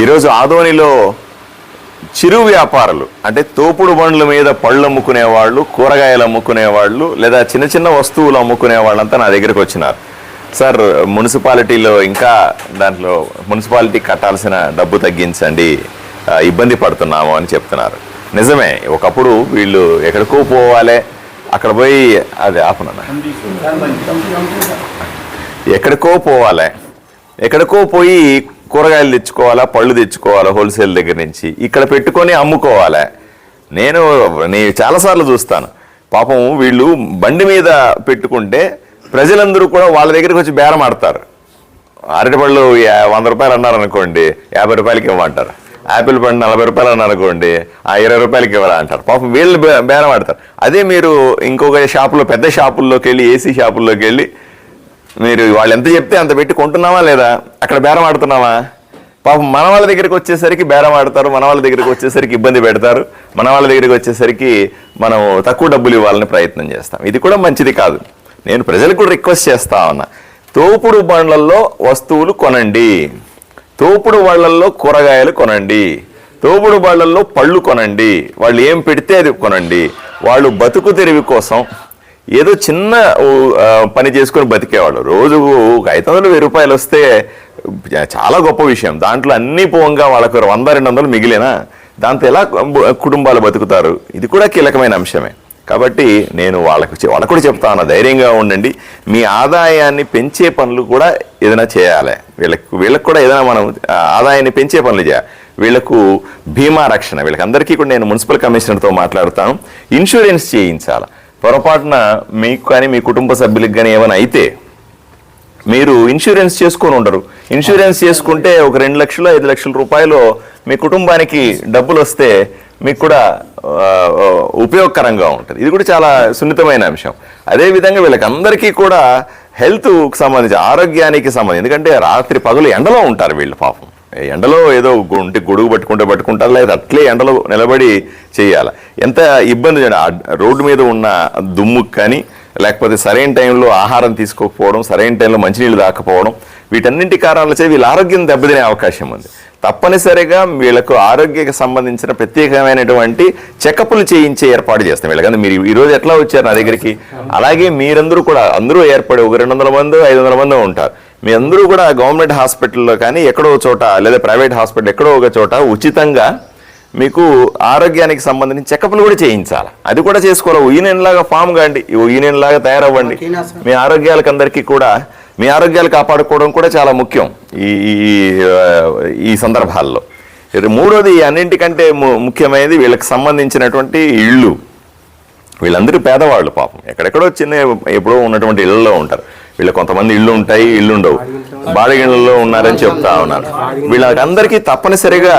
ఈరోజు ఆదోనిలో చిరు వ్యాపారులు అంటే తోపుడు బండ్ల మీద పళ్ళు అమ్ముకునే వాళ్ళు కూరగాయలు అమ్ముకునే వాళ్ళు లేదా చిన్న చిన్న వస్తువులు అమ్ముకునే వాళ్ళంతా నా దగ్గరికి వచ్చినారు. సార్ మున్సిపాలిటీలో ఇంకా దాంట్లో మున్సిపాలిటీ కట్టాల్సిన డబ్బు తగ్గించండి ఇబ్బంది పడుతున్నాము అని చెప్తున్నారు. నిజమే ఒకప్పుడు వీళ్ళు ఎక్కడికో పోవాలి అక్కడ పోయి అది ఆపన ఎక్కడికో పోవాలి ఎక్కడికో పోయి కూరగాయలు తెచ్చుకోవాలా పళ్ళు తెచ్చుకోవాలా హోల్సేల్ దగ్గర నుంచి? ఇక్కడ పెట్టుకొని అమ్ముకోవాలా? నేను నేను చాలాసార్లు చూస్తాను. పాపం వీళ్ళు బండి మీద పెట్టుకుంటే ప్రజలందరూ కూడా వాళ్ళ దగ్గరికి వచ్చి బేరం ఆడతారు. అరటిపళ్ళు వంద రూపాయలు అన్నారు అనుకోండి యాభై రూపాయలకి ఇవ్వమంటారు. యాపిల్ పండు నలభై రూపాయలు అన్నారు అనుకోండి ఆ ఇరవై రూపాయలకి ఇవ్వరా అంటారు. పాపం వీళ్ళు బేరం ఆడతారు. అదే మీరు ఇంకొక షాపులో పెద్ద షాపుల్లోకి వెళ్ళి ఏసీ షాపుల్లోకి వెళ్ళి మీరు వాళ్ళు ఎంత చెప్తే అంత పెట్టి కొంటున్నావా లేదా? అక్కడ బేరం ఆడుతున్నావా? పాపం మన వాళ్ళ దగ్గరికి వచ్చేసరికి బేరం ఆడతారు మన వాళ్ళ దగ్గరికి వచ్చేసరికి ఇబ్బంది పెడతారు మన వాళ్ళ దగ్గరికి వచ్చేసరికి మనం తక్కువ డబ్బులు ఇవ్వాలని ప్రయత్నం చేస్తాం. ఇది కూడా మంచిది కాదు. నేను ప్రజలకు కూడా రిక్వెస్ట్ చేస్తా ఉన్నా. తోపుడు బండ్లల్లో వస్తువులు కొనండి. తోపుడు వాళ్ళల్లో కూరగాయలు కొనండి. తోపుడు వాళ్ళల్లో పళ్ళు కొనండి. వాళ్ళు ఏం పెడితే అది కొనండి. వాళ్ళు బతుకు తెరివి కోసం ఏదో చిన్న పని చేసుకొని బతికేవాళ్ళు. రోజుకు ఒక ఐదు వందలు వెయ్యి రూపాయలు వస్తే చాలా గొప్ప విషయం. దాంట్లో అన్ని పోవంగా వాళ్ళకు వంద రెండు వందలు మిగిలినా? దాంతో ఎలా కుటుంబాలు బతుకుతారు? ఇది కూడా కీలకమైన అంశమే. కాబట్టి నేను వాళ్ళకు చె- వాళ్ళకు కూడా చెప్తా ఉన్నా ధైర్యంగా ఉండండి. మీ ఆదాయాన్ని పెంచే పనులు కూడా ఏదైనా చేయాలి. వీళ్ళకి వీళ్ళకు కూడా ఏదైనా మనం ఆదాయాన్ని పెంచే పనులు చేయాలి. వీళ్ళకు బీమా రక్షణ వీళ్ళకి అందరికీ కూడా నేను మున్సిపల్ కమిషనర్తో మాట్లాడతాను. ఇన్సూరెన్స్ చేయించాలి? పొరపాటున మీకు కానీ మీ కుటుంబ సభ్యులకు కానీ ఏమైనా అయితే మీరు ఇన్సూరెన్స్ చేసుకొని ఉండరు. ఇన్సూరెన్స్ చేసుకుంటే ఒక రెండు లక్షలు ఐదు లక్షల రూపాయలు మీ కుటుంబానికి డబ్బులు వస్తే మీకు కూడా ఉపయోగకరంగా ఉంటుంది. ఇది కూడా చాలా సున్నితమైన అంశం. అదేవిధంగా వీళ్ళకి అందరికీ కూడా హెల్త్కి సంబంధించి ఆరోగ్యానికి సంబంధించి ఎందుకంటే రాత్రి పగలు ఎండలో ఉంటారు వీళ్ళు పాపం. ఎండలో ఏదో గుంటి గొడుగు పట్టుకుంటే పట్టుకుంటారు లేదా అట్లే ఎండలో నిలబడి చేయాలి. ఎంత ఇబ్బంది రోడ్డు మీద ఉన్న దుమ్ముకు కానీ లేకపోతే సరైన టైంలో ఆహారం తీసుకోకపోవడం సరైన టైంలో మంచినీళ్ళు దాకపోవడం వీటన్నింటి కారణాల చే వీళ్ళ ఆరోగ్యం దెబ్బతినే అవకాశం ఉంది. తప్పనిసరిగా వీళ్ళకు ఆరోగ్యకి సంబంధించిన ప్రత్యేకమైనటువంటి చెకప్లు చేయించే ఏర్పాటు చేస్తాం వీళ్ళకంటే మీరు ఈ రోజు ఎట్లా వచ్చారు నా దగ్గరికి? అలాగే మీరందరూ కూడా అందరూ ఏర్పడి ఒక రెండు వందల మంది ఐదు వందల మంది ఉంటారు. మీ అందరూ కూడా గవర్నమెంట్ హాస్పిటల్లో కానీ ఎక్కడో చోట లేదా ప్రైవేట్ హాస్పిటల్ ఎక్కడో ఒక చోట ఉచితంగా మీకు ఆరోగ్యానికి సంబంధించిన చెకప్లు కూడా చేయించాలి. అది కూడా చేసుకోవాలి. యూనియన్ లాగా ఫామ్ కాండి యూనియన్ లాగా తయారవ్వండి. మీ ఆరోగ్యాలకు అందరికీ కూడా మీ ఆరోగ్యాలు కాపాడుకోవడం కూడా చాలా ముఖ్యం ఈ ఈ సందర్భాల్లో. మూడోది అన్నింటికంటే ముఖ్యమైనది వీళ్ళకి సంబంధించినటువంటి ఇళ్ళు. వీళ్ళందరూ పేదవాళ్ళు పాపం. ఎక్కడెక్కడో చిన్న ఎప్పుడో ఉన్నటువంటి ఇళ్ళలో ఉంటారు. వీళ్ళ కొంతమంది ఇళ్ళు ఉంటాయి ఇళ్ళు ఉండవు. బాడిగిళ్ళలో ఉన్నారని చెప్తా ఉన్నారు వీళ్ళకందరికీ తప్పనిసరిగా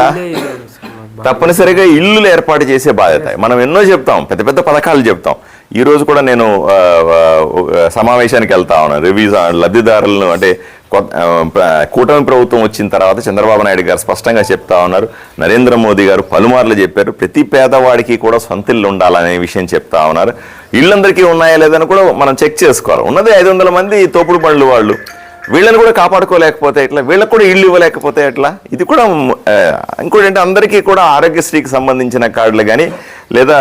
తప్పనిసరిగా ఇల్లులు ఏర్పాటు చేసే బాధ్యత. మనం ఎన్నో చెప్తాం పెద్ద పెద్ద పథకాలు చెప్తాం. ఈ రోజు కూడా నేను సమావేశానికి వెళ్తా ఉన్నాను. రివ్యూస్ లబ్ధిదారులను అంటే కూటమి ప్రభుత్వం వచ్చిన తర్వాత చంద్రబాబు నాయుడు గారు స్పష్టంగా చెప్తా ఉన్నారు. నరేంద్ర మోదీ గారు పలుమార్లు చెప్పారు. ప్రతి పేదవాడికి కూడా సొంత ఇల్లు ఉండాలనే విషయం చెప్తా ఉన్నారు. ఇళ్ళందరికీ ఉన్నాయా లేదని కూడా మనం చెక్ చేసుకోవాలి. ఉన్నది ఐదు వందల మంది తోపుడు పనులు వాళ్ళు. వీళ్ళని కూడా కాపాడుకోలేకపోతే ఎట్లా? వీళ్ళకి కూడా ఇల్లు ఇవ్వలేకపోతే ఎట్లా? ఇది కూడా ఆ, ఇంకోటి అంటే అందరికీ కూడా ఆరోగ్యశ్రీకి సంబంధించిన కార్డులు కానీ లేదా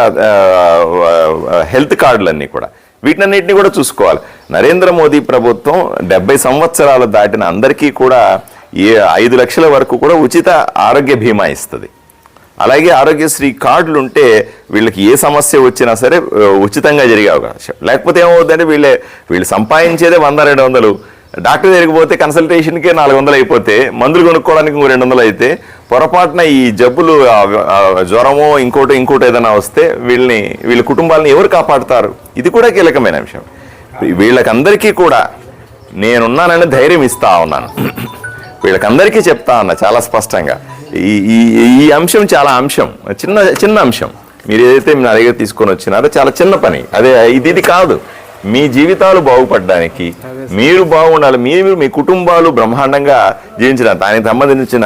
హెల్త్ కార్డులన్నీ కూడా. వీటినన్నింటినీ కూడా చూసుకోవాలి. నరేంద్ర మోదీ ప్రభుత్వం డెబ్బై సంవత్సరాలు దాటిన అందరికీ కూడా ఏ ఐదు లక్షల వరకు కూడా ఉచిత ఆరోగ్య బీమా ఇస్తుంది. అలాగే ఆరోగ్యశ్రీ కార్డులు ఉంటే వీళ్ళకి ఏ సమస్య వచ్చినా సరే ఉచితంగా జరిగే అవకాశం. లేకపోతే ఏమవుతుందంటే వీళ్ళే వీళ్ళు సంపాదించేదే వంద రెండు వందలు. డాక్టర్ దగ్గరికి పోతే కన్సల్టేషన్కే నాలుగు వందలు అయిపోతే మందులు కొనుక్కోవడానికి ఇంకో రెండు వందలు అయితే పొరపాటున ఈ జబ్బులు జ్వరమో ఇంకోటి ఇంకోటి ఏదైనా వస్తే వీళ్ళని వీళ్ళ కుటుంబాలను ఎవరు కాపాడుతారు? ఇది కూడా కీలకమైన విషయం. వీళ్ళకందరికీ కూడా నేనున్నానని ధైర్యం ఇస్తా ఉన్నాను. వీళ్ళకందరికీ చెప్తా ఉన్నా చాలా స్పష్టంగా. ఈ ఈ ఈ అంశం చాలా అంశం చిన్న చిన్న అంశం. మీరు ఏదైతే నా దగ్గర తీసుకొని వచ్చినారో చాలా చిన్న పని. అదే ఇది ఇది కాదు. మీ జీవితాలు బాగుపడడానికి మీరు బాగుండాలి. మీరు మీ కుటుంబాలు బ్రహ్మాండంగా జీవించిన దానికి సంబంధించిన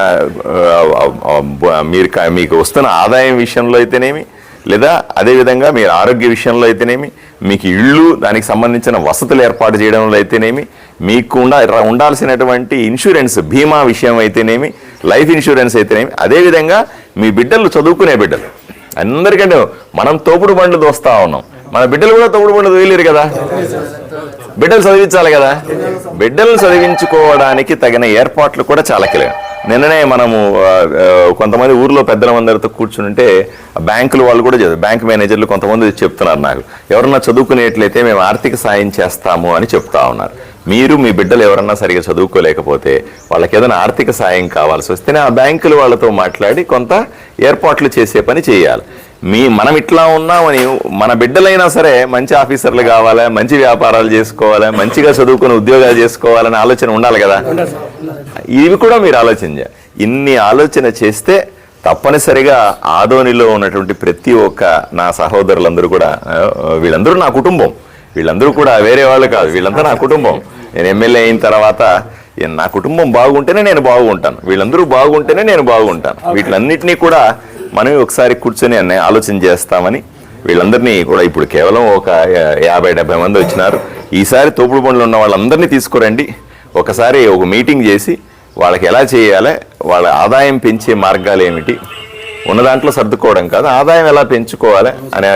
మీరు మీకు వస్తున్న ఆదాయం విషయంలో అయితేనేమి లేదా అదేవిధంగా మీరు ఆరోగ్య విషయంలో అయితేనేమి మీకు ఇళ్ళు దానికి సంబంధించిన వసతులు ఏర్పాటు చేయడంలో అయితేనేమి మీకు ఉండ ఉండాల్సినటువంటి ఇన్సూరెన్స్ బీమా విషయం అయితేనేమి లైఫ్ ఇన్సూరెన్స్ అయితేనేమి అదేవిధంగా మీ బిడ్డలు చదువుకునే బిడ్డలు. అందరికంటే మనం తోపుడు బండ్లు దోస్తా ఉన్నాం. మన బిడ్డలు కూడా తోపుడు బండ్లు తోయలేరు కదా? బిడ్డలు చదివించాలి కదా? బిడ్డలు చదివించుకోవడానికి తగిన ఏర్పాట్లు కూడా చాలా కీలకం. నిన్ననే మనము కొంతమంది ఊర్లో పెద్దల అందరితో కూర్చుంటే బ్యాంకులు వాళ్ళు కూడా చదువు బ్యాంక్ మేనేజర్లు కొంతమంది చెప్తున్నారు నాకు. ఎవరన్నా చదువుకునేట్లయితే మేము ఆర్థిక సాయం చేస్తాము అని చెప్తా ఉన్నారు. మీరు మీ బిడ్డలు ఎవరన్నా సరిగా చదువుకోలేకపోతే వాళ్ళకి ఏదైనా ఆర్థిక సాయం కావాల్సి వస్తేనే ఆ బ్యాంకులు వాళ్ళతో మాట్లాడి కొంత ఏర్పాట్లు చేసే పని చేయాలి. మీ మనం ఇట్లా ఉన్నామని మన బిడ్డలైనా సరే మంచి ఆఫీసర్లు కావాలి మంచి వ్యాపారాలు చేసుకోవాలి మంచిగా చదువుకుని ఉద్యోగాలు చేసుకోవాలనే ఆలోచన ఉండాలి కదా? ఇవి కూడా మీరు ఆలోచన ఇన్ని ఆలోచన చేస్తే తప్పనిసరిగా ఆదోనిలో ఉన్నటువంటి ప్రతి ఒక్క నా సహోదరులందరూ కూడా వీళ్ళందరూ నా కుటుంబం. వీళ్ళందరూ కూడా వేరే వాళ్ళు కాదు వీళ్ళంతా నా కుటుంబం. నేను ఎమ్మెల్యే అయిన తర్వాత నా కుటుంబం బాగుంటేనే నేను బాగుంటాను. వీళ్ళందరూ బాగుంటేనే నేను బాగుంటాను. వీటిలన్నింటినీ కూడా మనమే ఒకసారి కూర్చొని అనే ఆలోచన చేస్తామని వీళ్ళందరినీ కూడా ఇప్పుడు కేవలం ఒక యాభై డెబ్బై మంది వచ్చినారు. ఈసారి తోపుడు బండ్లు ఉన్న వాళ్ళందరినీ తీసుకురండి. ఒకసారి ఒక మీటింగ్ చేసి వాళ్ళకి ఎలా చేయాలి వాళ్ళ ఆదాయం పెంచే మార్గాలు ఏమిటి? ఉన్న దాంట్లో సర్దుకోవడం కాదు ఆదాయం ఎలా పెంచుకోవాలి అనే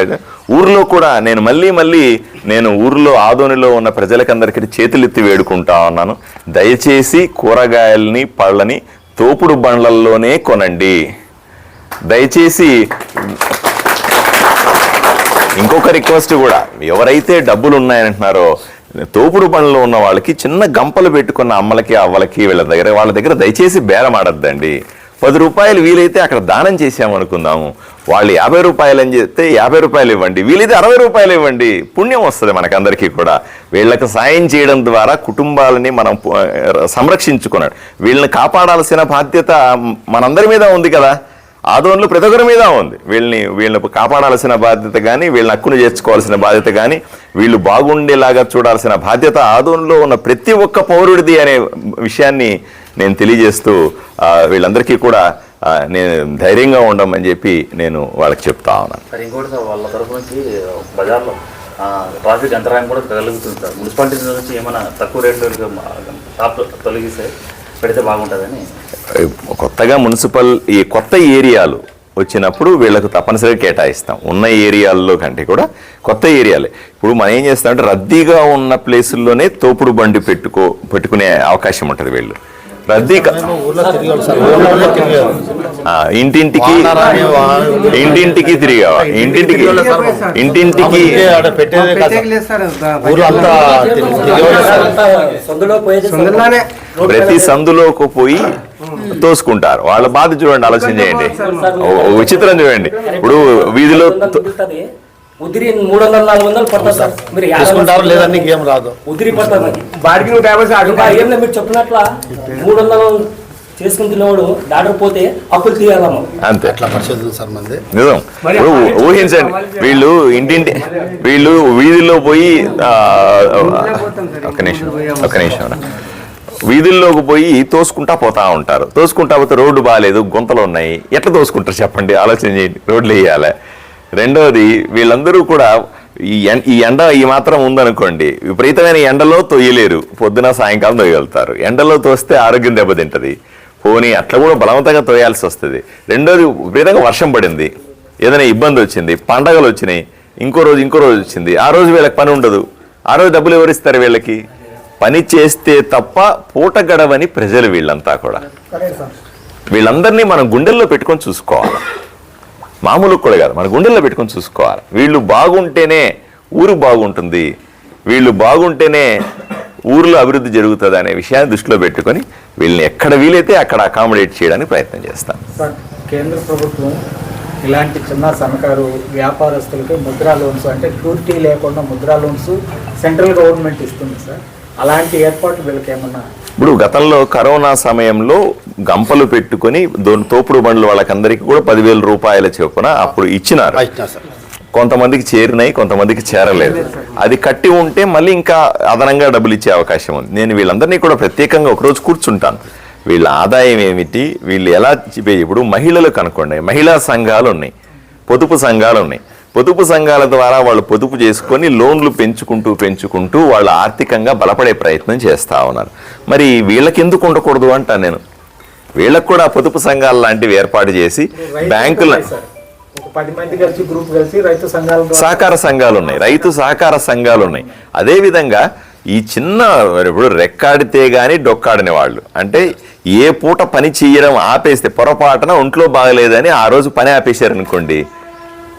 ఊర్లో కూడా నేను మళ్ళీ మళ్ళీ నేను ఊర్లో ఆదోనిలో ఉన్న ప్రజలకందరికీ చేతులెత్తి వేడుకుంటా ఉన్నాను. దయచేసి కూరగాయల్ని పళ్ళని తోపుడు బండ్లల్లోనే కొనండి. దయచేసి ఇంకొక రిక్వెస్ట్ కూడా. ఎవరైతే డబ్బులు ఉన్నాయంటున్నారో తోపుడు పనులు ఉన్న వాళ్ళకి చిన్న గంపలు పెట్టుకున్న అమ్మలకి అవ్వలకి వీళ్ళ దగ్గర వాళ్ళ దగ్గర దయచేసి బేరం ఆడద్దండి. పది రూపాయలు వీలైతే అక్కడ దానం చేసామనుకుందాము వాళ్ళు యాభై రూపాయలు అని చెప్తే యాభై రూపాయలు ఇవ్వండి. వీలైతే అరవై రూపాయలు ఇవ్వండి. పుణ్యం వస్తుంది మనకందరికీ కూడా. వీళ్ళకి సాయం చేయడం ద్వారా కుటుంబాలని మనం సంరక్షించుకున్నాడు వీళ్ళని కాపాడాల్సిన బాధ్యత మనందరి మీద ఉంది కదా. ఆదోన్లు ప్రతి ఒక్కరి మీద ఉంది. వీళ్ళని వీళ్ళని కాపాడాల్సిన బాధ్యత కానీ వీళ్ళని హక్కును చేర్చుకోవాల్సిన బాధ్యత కానీ వీళ్ళు బాగుండేలాగా చూడాల్సిన బాధ్యత ఆదోన్లో ఉన్న ప్రతి ఒక్క పౌరుడిది అనే విషయాన్ని నేను తెలియజేస్తూ వీళ్ళందరికీ కూడా నేను ధైర్యంగా ఉండమని చెప్పి నేను వాళ్ళకి చెప్తా ఉన్నాను. సార్ ఇంకోటి సార్ వాళ్ళ తరఫు నుంచి బజార్లో ట్రాఫిక్ అంతరాయం కూడా కలుగుతుంది సార్. మున్సిపాలిటీ నుంచి ఏమైనా తక్కువ రేట్లో షాప్ తొలగిస్తే పెడితే బాగుంటుందని. కొత్తగా మున్సిపల్ ఈ కొత్త ఏరియాలు వచ్చినప్పుడు వీళ్ళకు తప్పనిసరిగా కేటాయిస్తాం. ఉన్న ఏరియాల్లో కంటే కూడా కొత్త ఏరియాలే. ఇప్పుడు మనం ఏం చేస్తామంటే రద్దీగా ఉన్న ప్లేసుల్లోనే తోపుడు బండి పెట్టుకో పెట్టుకునే అవకాశం ఉంటుంది వీళ్ళు. రద్దీ ఊర్లో ఇంటింటికి ఇంటింటికి తిరిగావా? ఇంటింటికి ఇంటింటికి ప్రతి సందులోకి పోయి తోసుకుంటారు. వాళ్ళ బాధ చూడండి ఆలోచన చేయండి. విచిత్రం చూడండి. ఇప్పుడు వీధిలో ఉదిరి మూడు వందల నాలుగు వందలు పడుతుంది సార్. మీరు యాభై తీసుకుంటారు వందలు లేదా నీకు ఏం రాదు. ఉదిరి పడుతుంది బాడికి నూట యాభై సార్ ఇంకా ఏం లేదు మీరు చెప్పినట్ల మూడు వందలు చేసుకుని తినేవాడు డాక్టర్ పోతే అప్పులు తీయాలమ్మ అంతే. అట్లా పరిస్థితులు సార్ మంది. నిజం. ఇప్పుడు ఊహించండి. వీళ్ళు ఇంటింటి వీళ్ళు వీధిలో పోయి ఆ, ఒక్క నిమిషం ఒక్క నిమిషం వీధుల్లోకి పోయి తోసుకుంటా పోతా ఉంటారు. తోసుకుంటా పోతే రోడ్డు బాగాలేదు గుంతలు ఉన్నాయి. ఎట్లా తోసుకుంటారు చెప్పండి? ఆలోచన చేయండి. రోడ్లు వేయాలి. రెండోది వీళ్ళందరూ కూడా ఈ ఎం- ఈ ఎండ ఈ మాత్రం ఉందనుకోండి విపరీతమైన ఎండలో తొయ్యలేరు. పొద్దున సాయంకాలం తొయ్యగలుగుతారు. ఎండలో తోస్తే ఆరోగ్యం దెబ్బతింటది. పోనీ అట్లా కూడా బలవంతంగా తోయాల్సి వస్తుంది. రెండోది విపరీతంగా వర్షం పడింది. ఏదైనా ఇబ్బంది వచ్చింది పండగలు వచ్చినాయి ఇంకో రోజు ఇంకో రోజు వచ్చింది. ఆ రోజు వీళ్ళకి పని ఉండదు. ఆ రోజు డబ్బులు ఎవరిస్తారు వీళ్ళకి? పని చేస్తే తప్ప పూట గడవని ప్రజలు వీళ్ళంతా కూడా. వీళ్ళందరినీ మనం గుండెల్లో పెట్టుకొని చూసుకోవాలి. మామూలు కూడా కాదు మన గుండెల్లో పెట్టుకొని చూసుకోవాలి. వీళ్ళు బాగుంటేనే ఊరు బాగుంటుంది. వీళ్ళు బాగుంటేనే ఊర్లో అభివృద్ధి జరుగుతుంది అనే విషయాన్ని దృష్టిలో పెట్టుకొని వీళ్ళని ఎక్కడ వీలైతే అక్కడ అకామిడేట్ చేయడానికి ప్రయత్నం చేస్తాం. సార్ కేంద్ర ప్రభుత్వం ఇలాంటి చిన్న సన్నకారు వ్యాపారస్తులకి ముద్రా లోన్స్ అంటే ప్యూరిటీ లేకుండా ముద్రా లోన్స్ సెంట్రల్ గవర్నమెంట్ ఇస్తుంది సార్. అలాంటి ఏర్పాట్లు వీళ్ళకి ఏమన్నా ఇప్పుడు గతంలో కరోనా సమయంలో గంపలు పెట్టుకొని తోపుడు బండ్లు వాళ్ళకందరికీ కూడా పదివేల రూపాయల చొప్పున అప్పుడు ఇచ్చినారు. కొంతమందికి చేరినాయి కొంతమందికి చేరలేదు. అది కట్టి ఉంటే మళ్ళీ ఇంకా అదనంగా డబ్బులు ఇచ్చే అవకాశం ఉంది. నేను వీళ్ళందరినీ కూడా ప్రత్యేకంగా ఒకరోజు కూర్చుంటాను. వీళ్ళ ఆదాయం ఏమిటి? వీళ్ళు ఎలా ఇప్పుడు మహిళలకు అనుకోండి మహిళా సంఘాలు ఉన్నాయి. పొదుపు సంఘాలు ఉన్నాయి. పొదుపు సంఘాల ద్వారా వాళ్ళు పొదుపు చేసుకొని లోన్లు పెంచుకుంటూ పెంచుకుంటూ వాళ్ళు ఆర్థికంగా బలపడే ప్రయత్నం చేస్తూ ఉన్నారు. మరి వీళ్ళకి ఎందుకు ఉండకూడదు అంటా నేను. వీళ్ళకు కూడా పొదుపు సంఘాలు లాంటివి ఏర్పాటు చేసి బ్యాంకుల పది మంది కలిసి గ్రూప్ కలిసి రైతు సంఘాలు సహకార సంఘాలు ఉన్నాయి. రైతు సహకార సంఘాలు ఉన్నాయి. అదేవిధంగా ఈ చిన్న ఇప్పుడు రెక్కాడితే గాని డొక్కాడని వాళ్ళు. అంటే ఏ పూట పని చేయడం ఆపేస్తే పొరపాటున ఒంట్లో బాగలేదని ఆ రోజు పని ఆపేశారనుకోండి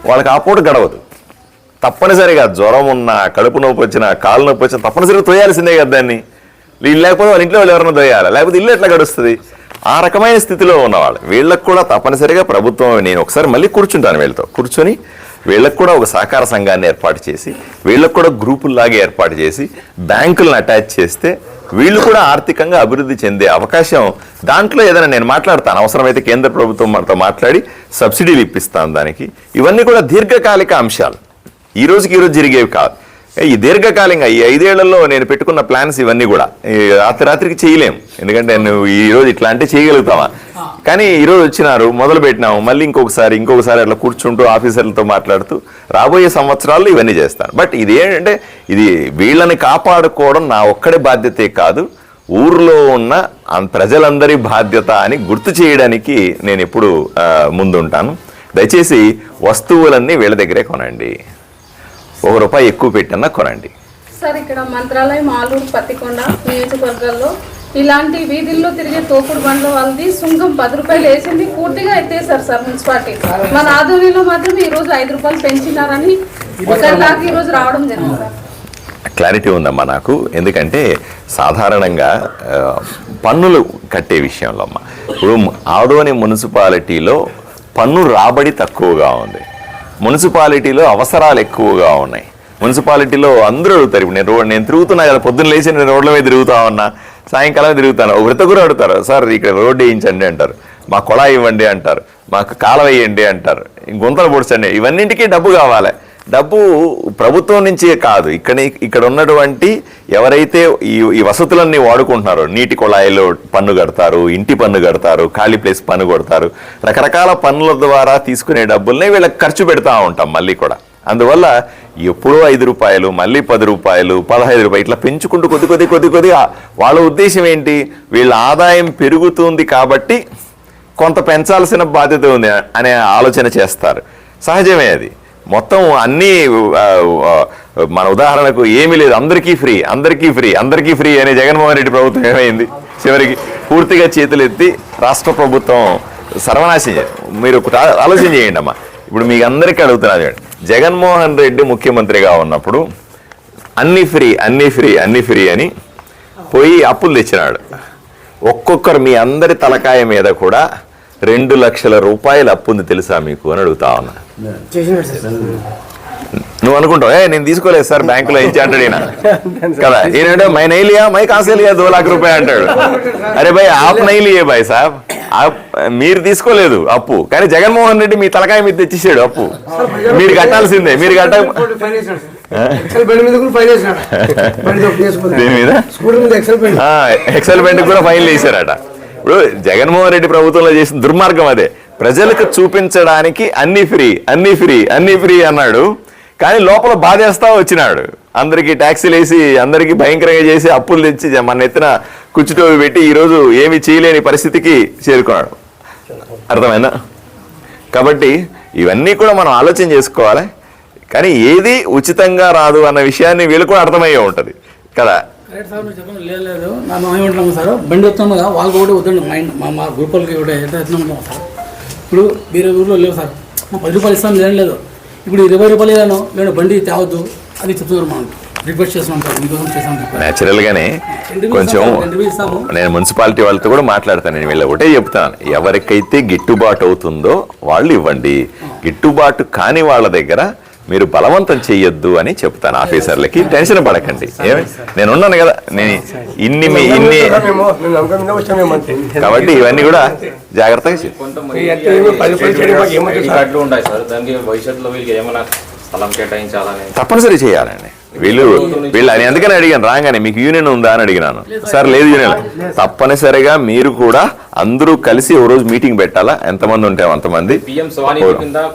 వాళ్ళకి ఆ పూట గడవదు. తప్పనిసరిగా జ్వరం ఉన్నా కడుపు నొప్పి వచ్చినా కాలు నొప్పి వచ్చినా తప్పనిసరిగా తోయాల్సిందే కదా దాన్ని. వీళ్ళు లేకపోతే వాళ్ళ ఇంట్లో వాళ్ళు ఎవరైనా తోయాలి? లేకపోతే ఇల్లు ఎట్లా గడుస్తుంది? ఆ రకమైన స్థితిలో ఉన్నవాళ్ళు. వీళ్ళకు కూడా తప్పనిసరిగా ప్రభుత్వం నేను ఒకసారి మళ్ళీ కూర్చుంటాను వీళ్ళతో. కూర్చొని వీళ్ళకు కూడా ఒక సహకార సంఘాన్ని ఏర్పాటు చేసి వీళ్ళకు కూడా గ్రూపుల్లాగా ఏర్పాటు చేసి బ్యాంకులను అటాచ్ చేస్తే వీళ్ళు కూడా ఆర్థికంగా అభివృద్ధి చెందే అవకాశం దాంట్లో ఏదైనా నేను మాట్లాడతాను. అవసరమైతే కేంద్ర ప్రభుత్వం మనతో మాట్లాడి సబ్సిడీలు ఇప్పిస్తాను దానికి. ఇవన్నీ కూడా దీర్ఘకాలిక అంశాలు. ఈ రోజుకి ఈ రోజు జరిగేవి కాదు. ఈ దీర్ఘకాలంగా ఈ ఐదేళ్ళలో నేను పెట్టుకున్న ప్లాన్స్ ఇవన్నీ కూడా. రాత్రి రాత్రికి చేయలేం ఎందుకంటే నువ్వు ఈ రోజు ఇట్లా అంటే చేయగలుగుతావా కానీ ఈ రోజు వచ్చినారు మొదలు పెట్టినాము మళ్ళీ ఇంకొకసారి ఇంకొకసారి అట్లా కూర్చుంటూ ఆఫీసర్లతో మాట్లాడుతూ రాబోయే సంవత్సరాల్లో ఇవన్నీ చేస్తాను. బట్ ఇది ఏంటంటే ఇది వీళ్ళని కాపాడుకోవడం నా ఒక్కడి బాధ్యతే కాదు. ఊర్లో ఉన్న ప్రజలందరి బాధ్యత అని గుర్తు చేయడానికి నేను ఎప్పుడు ముందుంటాను. దయచేసి వస్తువులన్నీ వీళ్ళ దగ్గరే కొనండి. ఒక రూపాయి ఎక్కువ పెట్టినా కొనండి. సార్ ఇక్కడ మంత్రాలయం ఆలూరు పత్తికొండ నియోజకవర్గాల్లో ఇలాంటి వీధుల్లో తిరిగే తోపుడు బండ్ల వాళ్ళది సుంకం పది రూపాయలు వేసింది పూర్తిగా ఎత్తేసారు సార్ మున్సిపాలిటీ. మన ఆధ్వర్యంలో మాత్రం ఈ రోజు ఐదు రూపాయలు పెంచినారని దాకా ఈ రోజు రావడం జరిగింది సార్. క్లారిటీ ఉందమ్మా నాకు. ఎందుకంటే సాధారణంగా పన్నులు కట్టే విషయంలో అమ్మా. ఇప్పుడు ఆదోని మున్సిపాలిటీలో పన్ను రాబడి తక్కువగా ఉంది. మున్సిపాలిటీలో అవసరాలు ఎక్కువగా ఉన్నాయి. మున్సిపాలిటీలో అందరూ అడుగుతారు ఇప్పుడు నేను రోడ్ నేను తిరుగుతున్నా కదా పొద్దున్న లేచి నేను రోడ్ల మీద తిరుగుతా ఉన్నా సాయంకాలం తిరుగుతాను. వృత కూడా అడుగుతారు సార్ ఇక్కడ రోడ్డు వేయించండి అంటారు. మా కొళాయి ఇవ్వండి అంటారు. మాకు కాలువ వేయండి అంటారు. గుంతలు పొడిచండి. ఇవన్నింటికీ డబ్బు కావాలి. డబ్బు ప్రభుత్వం నుంచే కాదు. ఇక్కడ ఇక్కడ ఉన్నటువంటి ఎవరైతే ఈ ఈ వసతులన్నీ వాడుకుంటున్నారో నీటి కుళాయిలో పన్ను కడతారు ఇంటి పన్ను కడతారు ఖాళీ ప్లేస్ పన్ను కొడతారు రకరకాల పన్నుల ద్వారా తీసుకునే డబ్బుల్ని వీళ్ళకి ఖర్చు పెడతా ఉంటాం మళ్ళీ కూడా. అందువల్ల ఎప్పుడో ఐదు రూపాయలు మళ్ళీ పది రూపాయలు పదహైదు రూపాయలు ఇట్లా పెంచుకుంటూ కొద్ది కొద్ది కొద్ది కొద్దిగా వాళ్ళ ఉద్దేశం ఏంటి? వీళ్ళ ఆదాయం పెరుగుతుంది కాబట్టి కొంత పెంచాల్సిన బాధ్యత ఉంది అనే ఆలోచన చేస్తారు. సహజమే అది. మొత్తం అన్నీ మన ఉదాహరణకు ఏమీ లేదు. అందరికీ ఫ్రీ అందరికీ ఫ్రీ అందరికీ ఫ్రీ అనే జగన్మోహన్ రెడ్డి ప్రభుత్వం ఏమైంది? చివరికి పూర్తిగా చేతులెత్తి రాష్ట్ర ప్రభుత్వం సర్వనాశం మీరు ఆలోచన చేయండి అమ్మా. ఇప్పుడు మీకు అందరికీ అడుగుతున్నా చూడండి. జగన్మోహన్ రెడ్డి ముఖ్యమంత్రిగా ఉన్నప్పుడు అన్ని ఫ్రీ అన్ని ఫ్రీ అన్ని ఫ్రీ అని పోయి అప్పులు తెచ్చినాడు. ఒక్కొక్కరు మీ అందరి తలకాయ మీద కూడా రెండు లక్షల రూపాయల అప్పు ఉంది తెలుసా మీకు అని అడుగుతా ఉన్నా. నువ్వు అనుకుంటావు ఏ నేను తీసుకోలేదు సార్ బ్యాంకులో ఇచ్చి అంటాడు ఈయన? కదా ఈయనంటే మై నైలియా మై కాసేలియా దో లాఖ రూపాయ అంటాడు. అరే భాయ్ ఆప్ నైలియే భాయ్ సాబ్. మీరు తీసుకోలేదు అప్పు కానీ జగన్మోహన్ రెడ్డి మీ తలకాయ మీద తెచ్చేసాడు అప్పు. మీరు కట్టాల్సిందే మీరు కట్ట ఎక్సెల్ బండి మీద ఫైన్ దేని ఎక్సెల్ బ్యాంక్ కూడా ఫైన్లు వేశారట. ఇప్పుడు జగన్మోహన్ రెడ్డి ప్రభుత్వంలో చేసిన దుర్మార్గం అదే. ప్రజలకు చూపించడానికి అన్ని ఫ్రీ అన్ని ఫ్రీ అన్ని ఫ్రీ అన్నాడు. కానీ లోపల బాధేస్తా వచ్చినాడు. అందరికీ ట్యాక్సీలు వేసి అందరికీ భయంకరంగా చేసి అప్పులు తెచ్చి మన ఎత్తిన కుచ్చుటోవి పెట్టి ఈరోజు ఏమి చేయలేని పరిస్థితికి చేరుకున్నాడు. అర్థమైనా కాబట్టి ఇవన్నీ కూడా మనం ఆలోచన చేసుకోవాలి. కానీ ఏది ఉచితంగా రాదు అన్న విషయాన్ని వీళ్ళు కూడా అర్థమయ్యే ఉంటుంది. కదా? రైట్ సార్ మీరు చెప్పండి. లేదు లేదు. మనం ఏమంటున్నాము సార్. బండి వస్తాము కదా వాళ్ళకి కూడా వద్దండి. మైండ్ మా మా గ్రూప్ వాళ్ళకి కూడా ఎంత ఎత్తున్నాం సార్. ఇప్పుడు వేరే ఊర్లో లేవు సార్. మా పది రూపాయలు ఇస్తాం లేని లేదు. ఇప్పుడు ఇరవై రూపాయలు ఏదాను లేదు బండి తేవద్దు అది చెప్తున్నారు మనం రిక్వెస్ట్ చేస్తున్నాం సార్. మీకోసం చేసాం చెప్పారు న్యాచురల్గానే కొంచెం నేను మున్సిపాలిటీ వాళ్ళతో కూడా మాట్లాడతాను. నేను వీళ్ళు ఒకటే చెప్తాను. ఎవరికైతే గిట్టుబాటు అవుతుందో వాళ్ళు ఇవ్వండి. గిట్టుబాటు కాని వాళ్ళ దగ్గర మీరు బలవంతం చెయ్యొద్దు అని చెప్తాను ఆఫీసర్లకి. టెన్షన్ పడకండి. నేను ఉన్నాను కదా. నేను ఇన్ని మీ ఇన్ని కాబట్టి ఇవన్నీ కూడా జాగ్రత్తగా తప్పనిసరి చేయాలండి. వీళ్ళు వీళ్ళు అని ఎందుకని అడిగాను రాగానే మీకు యూనియన్ ఉందా అని అడిగినాను. సార్. లేదు యూనియన్. తప్పనిసరిగా మీరు కూడా అందరూ కలిసి ఓ రోజు మీటింగ్ పెట్టాలా? ఎంతమంది ఉంటే అంతమంది?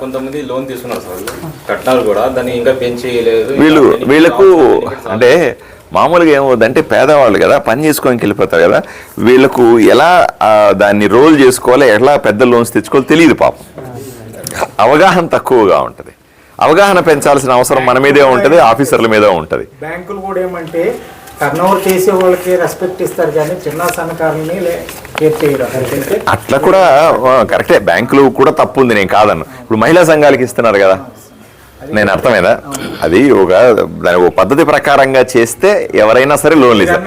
కొంతమంది లోన్ తీసుకున్నారు సార్. కట్నాలు కూడా దాన్ని ఇంకా పెంచేయలేదు. వీళ్ళు వీళ్ళకు అంటే మామూలుగా ఏమవుతుందంటే పేదవాళ్ళు కదా పని చేసుకోనికి వెళ్ళిపోతారు కదా వీళ్ళకు ఎలా దాన్ని రోల్ చేసుకోవాలో ఎలా పెద్ద లోన్స్ తెచ్చుకోవాలో తెలియదు పాపం. అవగాహన తక్కువగా ఉంటుంది. అవగాహన పెంచాల్సిన అవసరం మన మీదే ఉంటుంది ఆఫీసర్ల మీద ఉంటుంది. బ్యాంకులు కూడా ఏమంటే టర్న్ ఓవర్ చేసే వాళ్ళకి రెస్పెక్ట్ ఇస్తారు కానీ చిన్న సన్నకారులని అంటే అట్లా కూడా కరెక్టే బ్యాంకులు కూడా తప్పు ఉంది నేను కాదన్ను. ఇప్పుడు మహిళా సంఘాలకి ఇస్తున్నారు కదా. నేను అర్థమైందా? అది ఒక దాని ఒక పద్ధతి ప్రకారంగా చేస్తే ఎవరైనా సరే లోన్లు ఇస్తారు.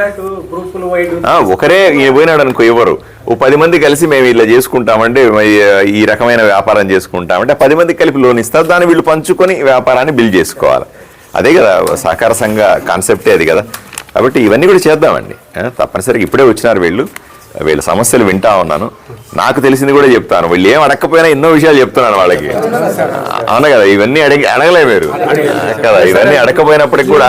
ఒకరే పోయినాడు అనుకో ఎవరు? ఓ పది మంది కలిసి మేము ఇలా చేసుకుంటామంటే ఈ రకమైన వ్యాపారం చేసుకుంటామంటే పది మందికి కలిపి లోన్ ఇస్తారు. దాన్ని వీళ్ళు పంచుకొని వ్యాపారాన్ని బిల్డ్ చేసుకోవాలి. అదే కదా సహకార సంఘ కాన్సెప్టే అది కదా. కాబట్టి ఇవన్నీ కూడా చేద్దామండి. తప్పనిసరిగా ఇప్పుడే వచ్చినారు వీళ్ళు. వీళ్ళ సమస్యలు వింటా ఉన్నాను. నాకు తెలిసింది కూడా చెప్తాను. వీళ్ళు ఏం అడగకపోయినా ఎన్నో విషయాలు చెప్తున్నాను వాళ్ళకి. అవును కదా? ఇవన్నీ అడిగి అడగలే మీరు. కదా? ఇవన్నీ అడగకపోయినప్పటికి కూడా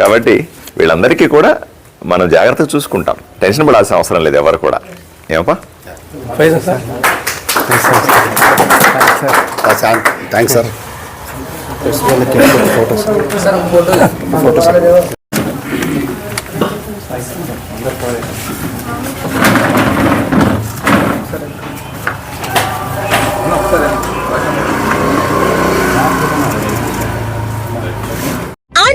కాబట్టి వీళ్ళందరికీ కూడా మనం జాగ్రత్తగా చూసుకుంటాం. టెన్షన్ పడాల్సిన అవసరం లేదు ఎవరు కూడా. ఏమప్పా? Thanks sir.